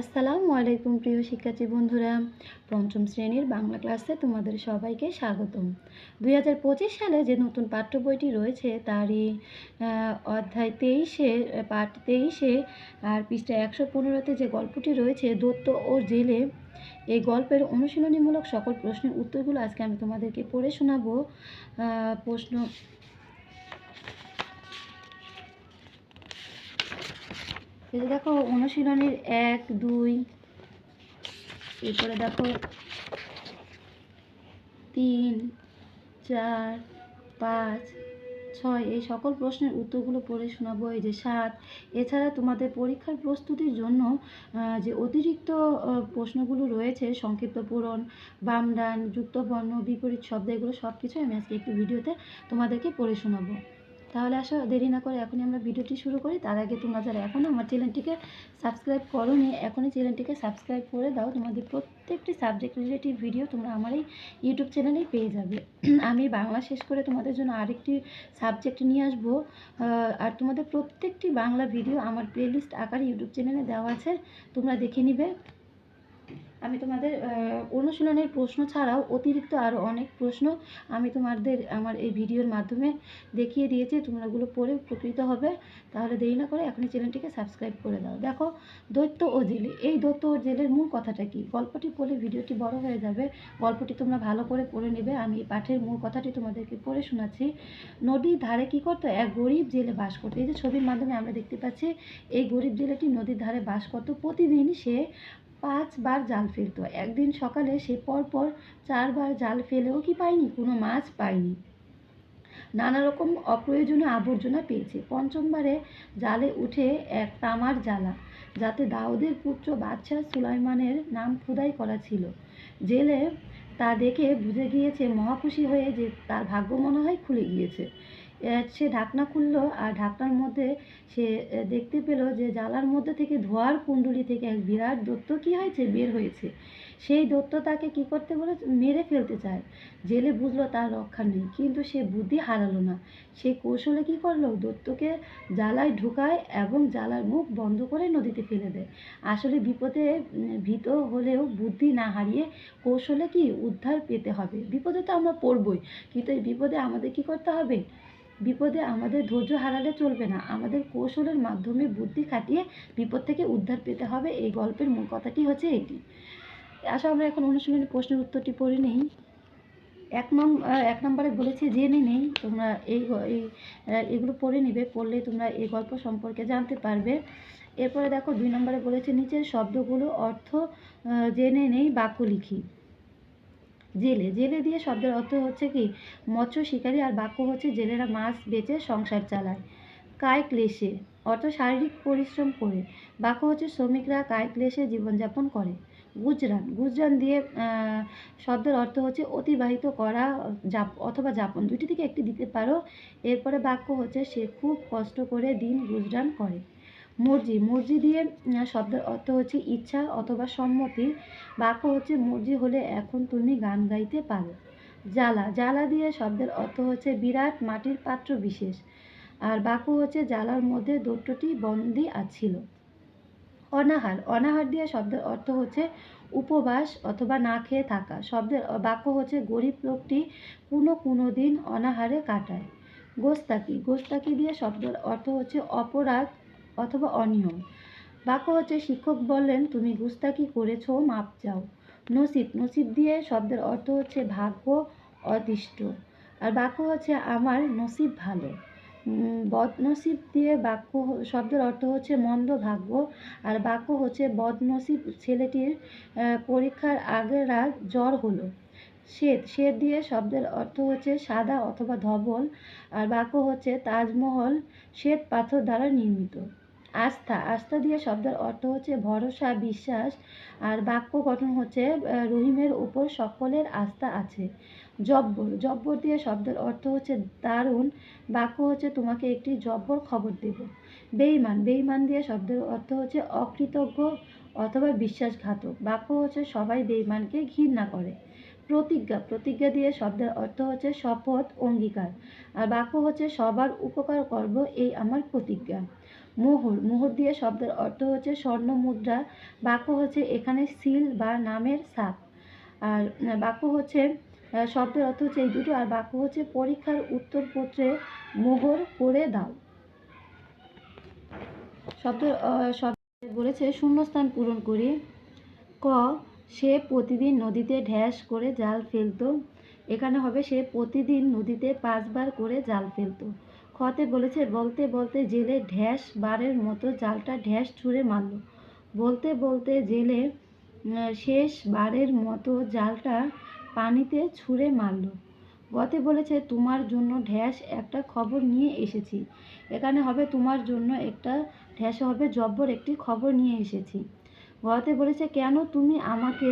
আসসালামু আলাইকুম প্রিয় শিক্ষার্থী বন্ধুরা। পঞ্চম শ্রেণির বাংলা ক্লাসে তোমাদের সবাইকে স্বাগতম। দুই হাজার পঁচিশ সালে যে নতুন পাঠ্য বইটি রয়েছে, তারই অধ্যায় তেইশে, পাঠ তেইশে আর পৃষ্ঠা একশো পনেরোতে যে গল্পটি রয়েছে দত্ত ও জেলে, এই গল্পের অনুশীলনীমূলক সকল প্রশ্নের উত্তরগুলো আজকে আমি তোমাদেরকে পড়ে শোনাবো। প্রশ্ন যে দেখো অনুশীলনীর এক, দুই, এরপরে দেখো তিন, চার, পাঁচ, ছয়, এই সকল প্রশ্নের উত্তরগুলো পড়ে শোনাবো, এই যে সাত। এছাড়া তোমাদের পরীক্ষার প্রস্তুতির জন্য যে অতিরিক্ত প্রশ্নগুলো রয়েছে, সংক্ষিপ্ত পূরণ বাম ডান যুক্ত বর্ণ বিপরীত শব্দ, এগুলো সব কিছু আমি আজকে একটু ভিডিওতে তোমাদেরকে পড়ে শোনাবো। তাহলে আসো, দেরি না করে এখনই আমরা ভিডিওটি শুরু করি। তার আগে তোমরা যারা এখনও আমার চ্যানেলটিকে সাবস্ক্রাইব করোনি, এখনই চ্যানেলটিকে সাবস্ক্রাইব করে দাও। তোমাদের প্রত্যেকটি সাবজেক্ট রিলেটিভ ভিডিও তোমরা আমার এই ইউটিউব চ্যানেলেই পেয়ে যাবে। আমি বাংলা শেষ করে তোমাদের জন্য আরেকটি সাবজেক্ট নিয়ে আসব। আর তোমাদের প্রত্যেকটি বাংলা ভিডিও আমার প্লেলিস্ট আকারে ইউটিউব চ্যানেলে দেওয়া আছে। তোমরা দেখে নিবে। আমি তোমাদের অনুশীলনের প্রশ্ন ছাড়াও অতিরিক্ত আরও অনেক প্রশ্ন আমি তোমাদের আমার এই ভিডিওর মাধ্যমে দেখিয়ে দিয়েছি তোমরা ওগুলো পড়ে উপকৃত হবে। তাহলে দেরি না করে এখনই চ্যানেলটিকে সাবস্ক্রাইব করে দাও। দেখো, দৈত্য ও জেলে। এই দৈত্য ও জেলের মূল কথাটা কি? গল্পটি পড়লে ভিডিওটি বড় হয়ে যাবে। গল্পটি তোমরা ভালো করে পড়ে নেবে। আমি এই পাঠের মূল কথাটি তোমাদেরকে পড়ে শোনাচ্ছি। নদীর ধারে কি করতো? এক গরিব জেলে বাস করতো। এই যে ছবির মাধ্যমে আমরা দেখতে পাচ্ছি, এই গরিব জেলেটি নদীর ধারে বাস করতো। প্রতিদিন সে পাঁচবার জাল ফেলতো। একদিন সকালে সে পরপর চারবার জাল ফেলেও কি পায়নি? কোনো মাছ পায়নি। নানা রকম অপ্রয়োজনীয় আবর্জনা পেয়েছে। পঞ্চমবারে জালে উঠে এক তামার জ্বালা, যাতে দাউদের পুত্র বাদশাহ সুলাইমানের নাম খোদাই করা ছিল। জেলে তা দেখে বুঝে গিয়েছে মহাখুশি হয়ে যে তার ভাগ্য মনে হয় খুলে গিয়েছে। সে ঢাকনা খুললো আর ঢাকনার মধ্যে সে দেখতে পেল যে জ্বালার মধ্যে থেকে ধোয়ার কুণ্ডলি থেকে এক বিরাট দত্ত কি হয়েছে? বের হয়েছে। সেই দত্ত তাকে কি করতে বলে মেরে ফেলতে চায়। জেলে বুঝলো তার রক্ষা নেই, কিন্তু সে বুদ্ধি হারালো না। সে কৌশলে কি করল? দত্তকে জ্বালায় ঢুকায় এবং জ্বালার মুখ বন্ধ করে নদীতে ফেলে দেয়। আসলে বিপদে ভীত হলেও বুদ্ধি না হারিয়ে কৌশলে কি উদ্ধার পেতে হবে? বিপদে তো আমরা পড়বই, কিন্তু এই বিপদে আমাদের কি করতে হবে? বিপদে আমাদের ধৈর্য হারালে চলবে না। আমাদের কৌশলের মাধ্যমে বুদ্ধি খাটিয়ে বিপদ থেকে উদ্ধার পেতে হবে, এই গল্পের মূল কথাটি হচ্ছে এটি। আসলে আমরা এখন অনুশীলনী প্রশ্নের উত্তরটি পড়ে নেই। এক নং এক নম্বরে বলেছি, জেনে নেই, তোমরা এই এই এগুলো পড়ে নিবে, পড়লে তোমরা এই গল্প সম্পর্কে জানতে পারবে। এরপরে দেখো, দুই নম্বরে বলেছে, নিচের শব্দগুলো অর্থ জেনে নেই, বাক্য লিখি। জেলে জেলে দিয়ে শব্দের অর্থ হচ্ছে কি? মৎস্য শিকারী আর বাক্য হচ্ছে জেলেরা মাছ বেচে সংসার চালায়। কায় ক্লেশে অর্থ শারীরিক পরিশ্রম করে। বাক্য হচ্ছে শ্রমিকরা কায় ক্লেশে জীবনযাপন করে। গুজরান গুজরান দিয়ে শব্দের অর্থ হচ্ছে অতিবাহিত করা যাপ অথবা যাপন। দুটি থেকে একটি দিতে পারো। এরপরে বাক্য হচ্ছে সে খুব কষ্ট করে দিন গুজরান করে। মর্জি মর্জি দিয়ে শব্দের অর্থ হচ্ছে ইচ্ছা অথবা সম্মতি। বাক্য হচ্ছে মর্জি হলে এখন তুমি গান গাইতে পারো। জ্বালা। জ্বালা দিয়ে শব্দের অর্থ হচ্ছে বিরাট, মাটির পাত্র বিশেষ। আর বাক্য হচ্ছে জ্বালার মধ্যে দৈত্যটি বন্দি আছিল। অনাহার। অনাহার দিয়ে শব্দের অর্থ হচ্ছে উপবাস অথবা না খেয়ে থাকা। শব্দের বাক্য হচ্ছে গরিব লোকটি কোনো কোনো দিন অনাহারে কাটায়। গোস্তাকি গোস্তাকি দিয়ে শব্দের অর্থ হচ্ছে অপরাধ অথবা অনিয়ম। বাক্য হচ্ছে, শিক্ষক বললেন, তুমি গুস্তাকি করেছ, মাপ চাও। নসিব নসিব দিয়ে শব্দের অর্থ হচ্ছে ভাগ্য অদৃষ্ট আর বাক্য হচ্ছে, আমার নসিব ভালো। বদনসিব দিয়ে বাক্য শব্দের অর্থ হচ্ছে, মন্দ ভাগ্য। আর বাক্য হচ্ছে, বদনসিব ছেলেটির পরীক্ষার আগের রাত জ্বর হলো। শ্বেত শ্বেত দিয়ে শব্দের অর্থ হচ্ছে, সাদা অথবা ধবল। আর বাক্য হচ্ছে, তাজমহল শ্বেত পাথর দ্বারা নির্মিত। আস্থা। আস্থা দিয়ে শব্দের অর্থ হচ্ছে ভরসা, বিশ্বাস আর বাক্য গঠন হচ্ছে রহিমের উপর সকলের আস্থা আছে। জব্বর। জব্বর দিয়ে শব্দের অর্থ হচ্ছে দারুণ। বাক্য হচ্ছে তোমাকে একটি জব্বর খবর দেব। বেঈমান। বেইমান দিয়ে শব্দের অর্থ হচ্ছে অকৃতজ্ঞ অথবা বিশ্বাসঘাতক। বাক্য হচ্ছে সবাই বেঈমানকে ঘৃণা করে। প্রতিজ্ঞা। প্রতিজ্ঞা দিয়ে শব্দের অর্থ হচ্ছে শপথ, অঙ্গীকার। আর বাক্য হচ্ছে সবার উপকার করব, এই আমার প্রতিজ্ঞা। মোহর। মোহর দিয়ে শব্দের অর্থ হচ্ছে স্বর্ণ মুদ্রা। বাক্য হচ্ছে এখানে সিল বা নামের সাপ আর বাক্য হচ্ছে শব্দের অর্থ হচ্ছে এই দুটো। আর বাক্য হচ্ছে পরীক্ষার উত্তরপত্রে মোহর করে দাও। শব্দের আহ, শব্দ বলেছে শূন্যস্থান পূরণ করি। ক সে প্রতিদিন নদীতে ঢ্যাস করে জাল ফেলতো। এখানে হবে সে প্রতিদিন নদীতে পাঁচবার করে জাল ফেলতো। খতে বলেছে, বলতে বলতে জেলে ঢ্যাস বারের মতো জালটা ঢ্যাস ছুঁড়ে মারলো। বলতে বলতে জেলে শেষ বারের মতো জালটা পানিতে ছুঁড়ে মারলো। গতে বলেছে, তোমার জন্য ঢ্যাস একটা খবর নিয়ে এসেছি। এখানে হবে তোমার জন্য একটা, ঢ্যাস হবে জব্বর একটি খবর নিয়ে এসেছি। গতে বলেছে, কেন তুমি আমাকে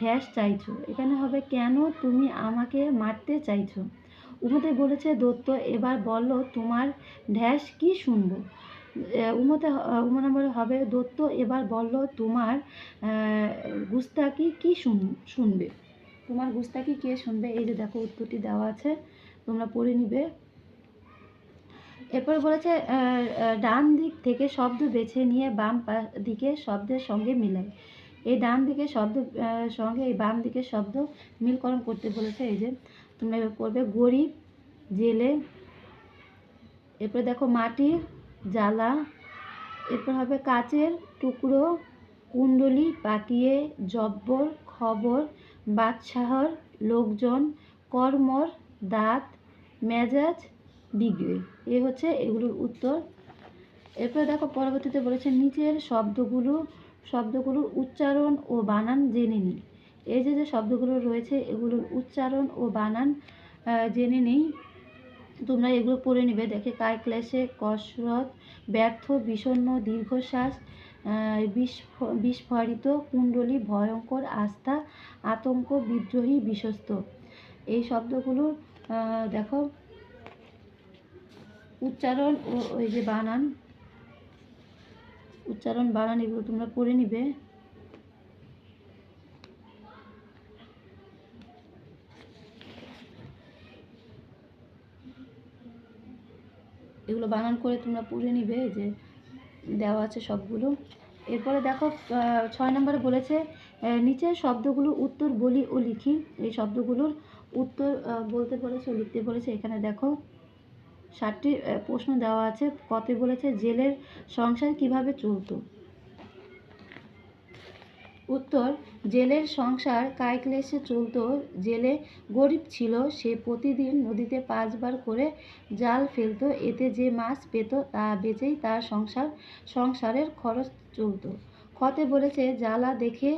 ঢ্যাস চাইছো? এখানে হবে, কেন তুমি আমাকে মারতে চাইছো? উমতে বলেছে, দত্ত, এবার বলল তোমার ঢ্যাস কি শুনব? উমতে উম নম্বরে হবে, দত্ত, এবার বলল তোমার গুস্তাকি কি শুন, শুনবে? তোমার গুস্তাকি কে শুনবে? এই যে দেখো উত্তরটি দেওয়া আছে, তোমরা পড়ে নিবে। এরপর বলেছে ডান দিক থেকে শব্দ বেছে নিয়ে বাম দিকে শব্দের সঙ্গে মিলাই। এই ডান দিকে শব্দ সঙ্গে এই বাম দিকের শব্দ মিলকরণ করতে বলেছে, এই যে। তোমরা এবার পড়বে। গরিব, জেলে, এরপরে দেখো মাটির জ্বালা, এরপর হবে কাচের টুকরো, কুণ্ডলি, পাকিয়ে, জব্বর, খবর, বাদশাহর লোকজন, কর্মর, দাঁত, মেজাজ, বিগড়ে। এ হচ্ছে এগুলোর উত্তর। এরপরে দেখো পরবর্তীতে বলেছে, নিচের শব্দগুলো, শব্দগুলোর উচ্চারণ ও বানান জেনে নিই এই যে যে শব্দগুলো রয়েছে, এগুলোর উচ্চারণ ও বানান জেনে নেই। তোমরা এগুলো পড়ে নিবে। দেখে কায় ক্লেশে কসরত, ব্যর্থ, বিষণ্ণ, দীর্ঘশ্বাস বিস্ফ- বিস্ফোরিত, কুণ্ডলী, ভয়ঙ্কর আস্থা, আতঙ্ক, বিদ্রোহী, বিশ্বস্ত। এই শব্দগুলো দেখো, উচ্চারণ ও ওই যে বানান, উচ্চারণ বানান এগুলো তোমরা পড়ে নিবে। এগুলো বানান করে তোমরা পুড়ে নিবে যে দেওয়া আছে সবগুলো। এরপরে দেখো ছয় নম্বরে বলেছে নিচের শব্দগুলো উত্তর বলি ও লিখি। এই শব্দগুলোর উত্তর বলতে বলেছে, লিখতে বলেছে। এখানে দেখো ষাটটি প্রশ্ন দেওয়া আছে। কতে বলেছে, জেলের সংসার কীভাবে চলতো? উত্তর, জেলের সংসার কায়ক্লেশে চলতো, জেলে গরিব ছিল, সে প্রতিদিন নদীতে পাঁচবার করে জাল ফেলতো, এতে যে মাছ পেত তা বেচেই তার সংসার, সংসারের খরচ চলতো। খতে বলেছে, জ্বালা দেখে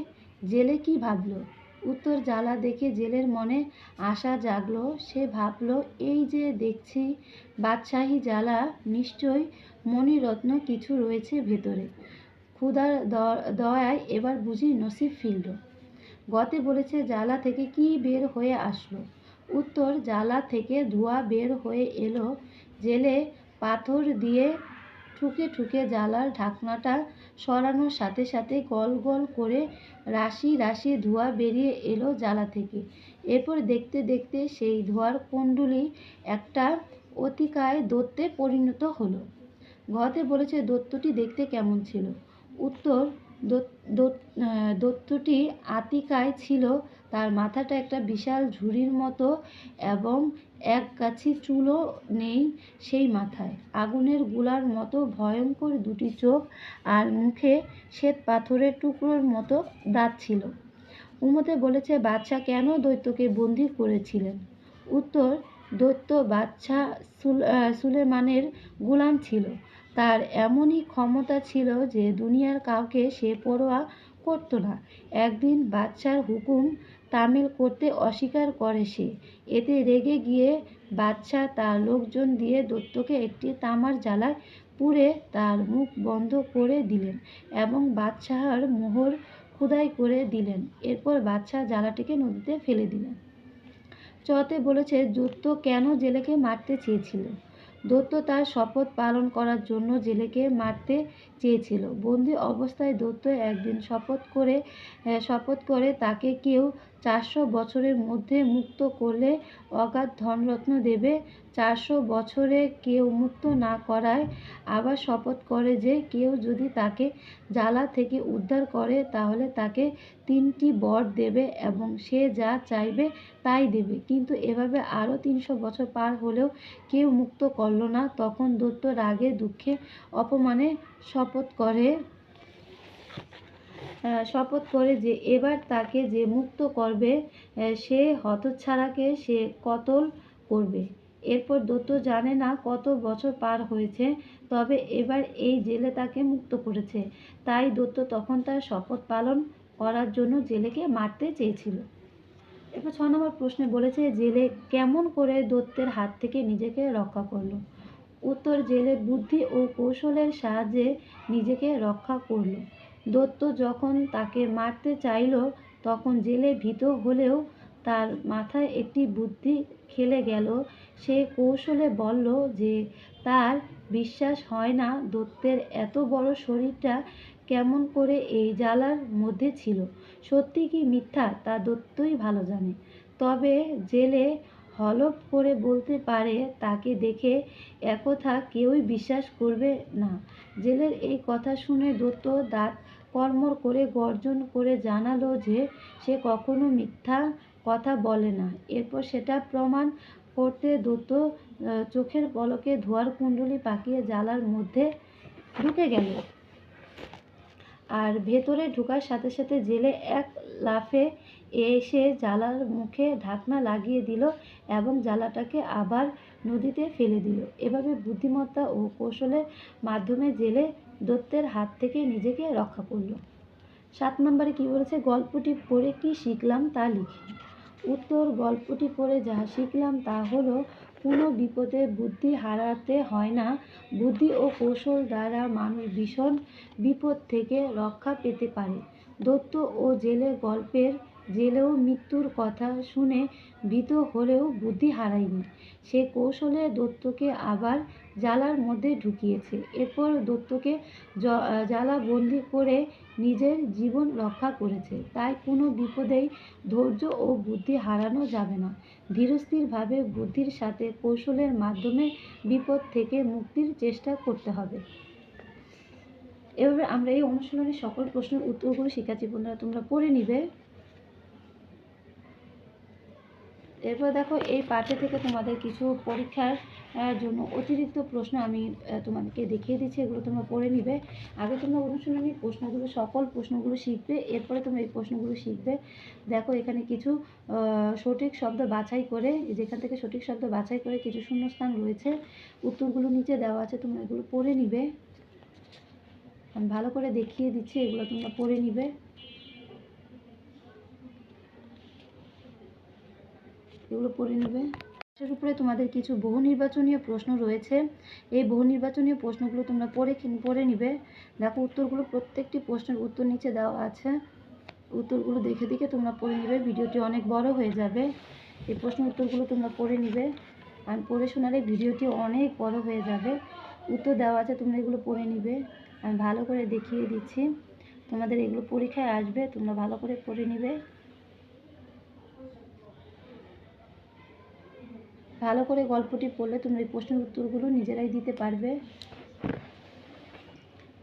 জেলে কি ভাবলো? উত্তর, জ্বালা দেখে জেলের মনে আশা জাগলো, সে ভাবলো, এই যে দেখছি বাদশাহী জ্বালা নিশ্চয়ই মণিরত্ন কিছু রয়েছে ভেতরে। ক্ষুধার দ- দয়ায় এবার বুঝি নসিব ফিরল। গতে বলেছে, জ্বালা থেকে কি বের হয়ে আসলো? উত্তর, জ্বালা থেকে ধোঁয়া বের হয়ে এলো জেলে পাথর দিয়ে ঠুকে ঠুকে জ্বালার ঢাকনাটা সরানোর সাথে সাথে গল গল করে রাশি রাশি ধোঁয়া বেরিয়ে এলো জ্বালা থেকে। এরপর দেখতে দেখতে সেই ধোঁয়ার কুণ্ডলি একটা অতিকায় দত্তে পরিণত হলো। ঘতে বলেছে, দত্তটি দেখতে কেমন ছিল? উত্তর দত্তটি আতিকায় ছিল। তার মাথাটা একটা বিশাল ঝুড়ির মতো এবং এক গাছি চুলও নেই সেই মাথায়। আগুনের গোলার মতো ভয়ঙ্কর দুটি চোখ আর মুখে শ্বেত পাথরের টুকরোর মতো দাঁত ছিল। উমতে বলেছে, বাদশা কেন দৈত্যকে বন্দি করেছিলেন? উত্তর, দৈত্য সুল- সুলেমানের গোলাম ছিল। তার এমনই ক্ষমতা ছিল যে দুনিয়ার কাউকে সে পরোয়া করতো না। একদিন বাদশার হুকুম তামিল করতে অস্বীকার করে সে। এতে রেগে গিয়ে বাদশাহ তার লোকজন দিয়ে দত্তকে একটি তামার জ্বালায় পুড়ে তার মুখ বন্ধ করে দিলেন এবং বাদশাহর মোহর খোদাই করে দিলেন। এরপর বাদশাহ জ্বালাটিকে নদীতে ফেলে দিলেন। চতে বলেছে দত্ত কেন জেলেকে মারতে চেয়েছিল? দত্ত তার শপথ পালন করার জন্য জেলেকে মারতে চেয়েছিল। বন্দি অবস্থায় দত্ত একদিন শপথ করে শপথ করে তাকে কেউ চারশো বছরের মধ্যে মুক্ত করলে অগাধ ধনরত্ন দেবে। চারশো বছরে কেউ মুক্ত না করায় আবার শপথ করে যে কেউ যদি তাকে জ্বালা থেকে উদ্ধার করে, তাহলে তাকে তিনটি বর দেবে এবং সে যা চাইবে তাই দেবে। কিন্তু এভাবে আরও তিনশো বছর পার হলেও কেউ মুক্ত করল না। তখন দৈত্য রাগে দুঃখে অপমানে শপথ করে। শপথ করে যে এবার তাকে যে মুক্ত করবে সে হতচ্ছাড়াকে সে কতল করবে? এরপর দত্ত জানে না কত বছর পার হয়েছে, তবে এবার এই জেলে তাকে মুক্ত করেছে। তাই দত্ত তখন তার শপথ পালন করার জন্য জেলেকে মারতে চেয়েছিল। এরপর ছ নম্বর প্রশ্নে বলেছে, জেলে কেমন করে দত্তের হাত থেকে নিজেকে রক্ষা করল? উত্তর জেলে বুদ্ধি ও কৌশলের সাহায্যে নিজেকে রক্ষা করল। দত্ত যখন তাকে মারতে চাইল, তখন জেলে ভীত হলেও তার মাথায় একটি বুদ্ধি খেলে গেল। সে কৌশলে বলল যে, তার বিশ্বাস হয় না দত্তের এত বড় শরীরটা কেমন করে এই জ্বালার মধ্যে ছিল। সত্যি কি মিথ্যা তা দত্তই ভালো জানে। তবে জেলে হলফ করে বলতে পারে তাকে দেখে একথা কেউই বিশ্বাস করবে না। জেলের এই কথা শুনে দত্ত দাঁত কর্মর করে গর্জন করে জানালো যে সে কখনো মিথ্যা কথা বলে না। এরপর সেটা প্রমাণ করতে আহ, চোখের পলকে ধোয়ার কুণ্ডলি পাকিয়ে জ্বালার মধ্যে ঢুকে গেল। আর ভেতরে ঢোকার সাথে সাথে জেলে এক লাফে এসে জ্বালার মুখে ঢাকনা লাগিয়ে দিল এবং জ্বালাটাকে আবার নদীতে ফেলে দিল। এভাবে বুদ্ধিমত্তা ও কৌশলের মাধ্যমে জেলে দত্তের হাত থেকে নিজেকে রক্ষা করল। সাত নম্বরে কি বলেছে? গল্পটি পড়ে কি শিখলাম তা লিখি। উত্তর, গল্পটি পড়ে যা শিখলাম তা হলো, কোনো বিপদে বুদ্ধি হারাতে হয় না। বুদ্ধি ও কৌশল দ্বারা মানুষ ভীষণ বিপদ থেকে রক্ষা পেতে পারে। দত্ত ও জেলে গল্পের জেলেও মৃত্যুর কথা শুনে ভীত হলেও বুদ্ধি হারায়নি। সে কৌশলে দত্তকে আবার জ্বালার মধ্যে ঢুকিয়েছে। এরপর দত্তকে জ- আহ, জ্বালা বন্দি করে নিজের জীবন রক্ষা করেছে। তাই কোনো বিপদেই ধৈর্য ও বুদ্ধি হারানো যাবে না। ধীরস্থিরভাবে বুদ্ধির সাথে কৌশলের মাধ্যমে বিপদ থেকে মুক্তির চেষ্টা করতে হবে। এভাবে আমরা এই অনুশীলনের সকল প্রশ্নের উত্তরগুলো শিখাচ্ছি বন্ধুরা তোমরা পড়ে নিবে। এরপর দেখো, এই পাঠে থেকে তোমাদের কিছু পরীক্ষার জন্য অতিরিক্ত প্রশ্ন আমি তোমাদেরকে দেখিয়ে দিচ্ছি, এগুলো তোমরা পড়ে নিবে। আগে তোমরা অনুশীলনী প্রশ্নগুলো, সকল প্রশ্নগুলো শিখবে, এরপরে তোমরা এই প্রশ্নগুলো শিখবে। দেখো, এখানে কিছু সঠিক শব্দ বাছাই করে, যেখান থেকে সঠিক শব্দ বাছাই করে কিছু শূন্যস্থান রয়েছে, উত্তরগুলো নিচে দেওয়া আছে, তোমরা এগুলো পড়ে নিবে। ভালো করে দেখিয়ে দিচ্ছি, এগুলো তোমরা পড়ে নিবে। এগুলো পড়ে নেবে। এর উপরে তোমাদের কিছু বহু নির্বাচনীয় প্রশ্ন রয়েছে। এই বহু নির্বাচনীয় প্রশ্নগুলো তোমরা পড়ে পড়ে নিবে। দেখো উত্তরগুলো প্রত্যেকটি প্রশ্নের উত্তর নিচে দেওয়া আছে। উত্তরগুলো দেখে দেখে তোমরা পড়ে নিবে। ভিডিওটি অনেক বড় হয়ে যাবে। এই প্রশ্ন উত্তরগুলো তোমরা পড়ে নিবে। আর পড়ে শোনালে ভিডিওটি অনেক বড় হয়ে যাবে। উত্তর দেওয়া আছে, তোমরা এগুলো পড়ে নিবে। আমি ভালো করে দেখিয়ে দিচ্ছি। তোমাদের এগুলো পরীক্ষায় আসবে, তোমরা ভালো করে পড়ে নিবে। ভালো করে গল্পটি পড়লে তোমরা এই প্রশ্নের উত্তরগুলো নিজেরাই দিতে পারবে।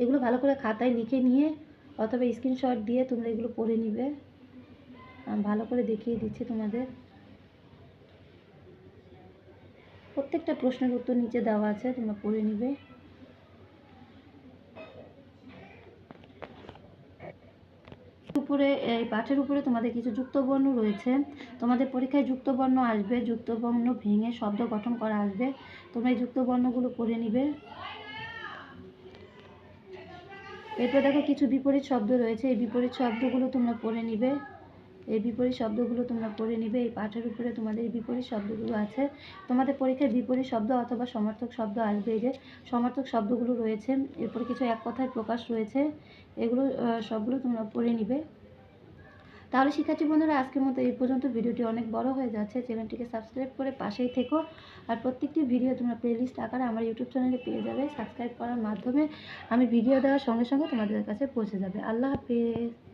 এগুলো ভালো করে খাতায় লিখে নিয়ে অথবা স্ক্রিনশট দিয়ে তোমরা এগুলো পড়ে নিবে। ভালো করে দেখিয়ে দিচ্ছি তোমাদের। প্রত্যেকটা প্রশ্নের উত্তর নিচে দেওয়া আছে, তোমরা পড়ে নিবে উপরে এই পাঠের উপরে তোমাদের কিছু যুক্তবর্ণ রয়েছে। তোমাদের পরীক্ষায় যুক্তবর্ণ আসবে, যুক্তবর্ণ ভেঙে শব্দ গঠন করা আসবে। তোমরা এই যুক্তবর্ণগুলো পড়ে নিবে। এরপর দেখো কিছু বিপরীত শব্দ রয়েছে। এই বিপরীত শব্দগুলো তোমরা পড়ে নিবে। এই বিপরীত শব্দগুলো তোমরা পড়ে নিবে। এই পাঠের উপরে তোমাদের এই বিপরীত শব্দগুলো আছে। তোমাদের পরীক্ষায় বিপরীত শব্দ অথবা সমার্থক শব্দ আসবে। এই যে সমার্থক শব্দগুলো রয়েছে। এরপরে কিছু এক কথায় প্রকাশ রয়েছে। এগুলো সবগুলো তোমরা পড়ে নিবে। তাহলে শিক্ষার্থী বন্ধুরা, আজকের মতো এই পর্যন্ত। ভিডিওটি অনেক বড় হয়ে যাচ্ছে। চ্যানেলটিকে সাবস্ক্রাইব করে পাশেই থেকো। আর প্রত্যেকটি ভিডিও তোমরা প্লেলিস্ট আকারে আমার ইউটিউব চ্যানেলে পেয়ে যাবে। সাবস্ক্রাইব করার মাধ্যমে আমি ভিডিও দেওয়ার সঙ্গে সঙ্গে তোমাদের কাছে পৌঁছে যাবে। আল্লাহ হাফিজ।